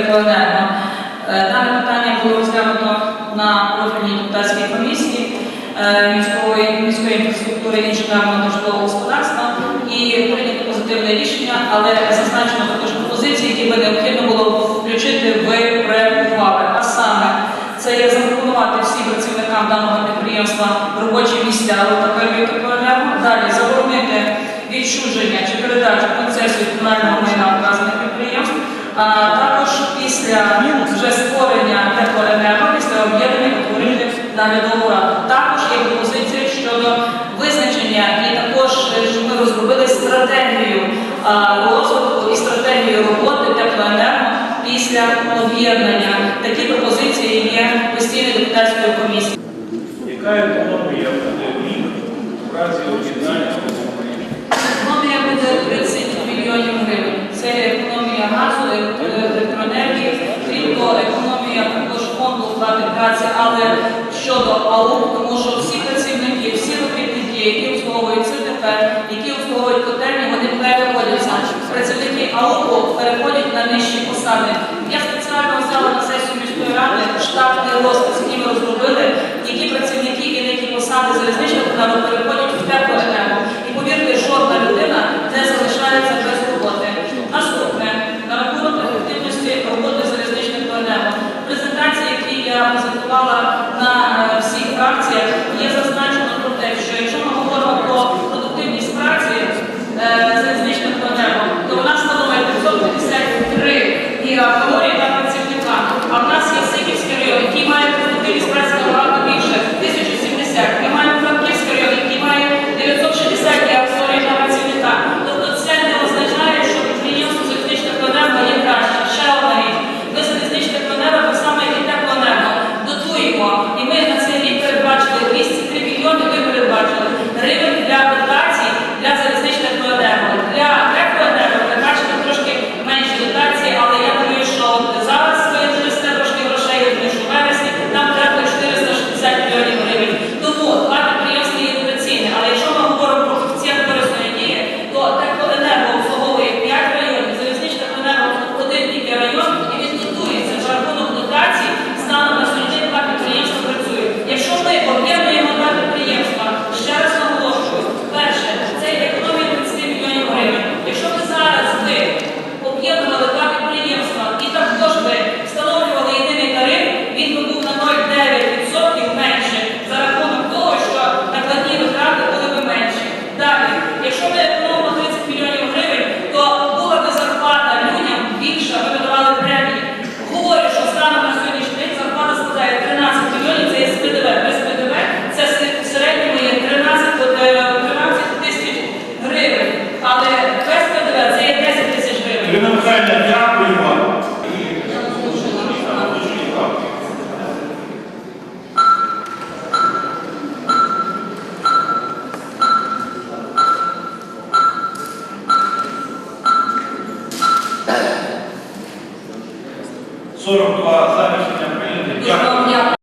перекладемо. Е, дане питання було розглянуто на профільній депутатській комісії е, міської, міської інфраструктури і інженерного житлового господарства і прийнято позитивне рішення, але зазначено також пропозиції, які би необхідно було включити в проєкт ухвали. А саме це є запропонувати всім працівникам даного підприємства робочі місця, але тепер відповідаємо. Далі заборонити відчуження чи передачу концесію комунального майна вказаних підприємств. А вже створення теплоенерго, після об'єднання утворити наглядову раду. Також є пропозиція щодо визначення і також, е, щоб ми розробили стратегію розвитку і стратегію роботи теплоенерго після об'єднання. Такі пропозиції є постійною депутатською комісією. Яка економія буде в разі об'єднання Економія буде праці, але щодо АУК, тому що всі працівники, всі робітники, які обслуговують тепер, які обслуговують котельні, вони переходяться. Працівники АУП переходять на нижчі посади. Я спеціально взяла на сесію міської ради штатний розпис, який ми розробили, я презентувала на е, всіх фракціях, є зазначено про те, що якщо ми говоримо про продуктивність праці е, залізничних планером, то вона становить 553 гігакалорії на працівника. А в нас є Сиківський район, який має продуктивність праці набагато більше Михайлівна, дякую вам. Сорок два за рішення прийняти.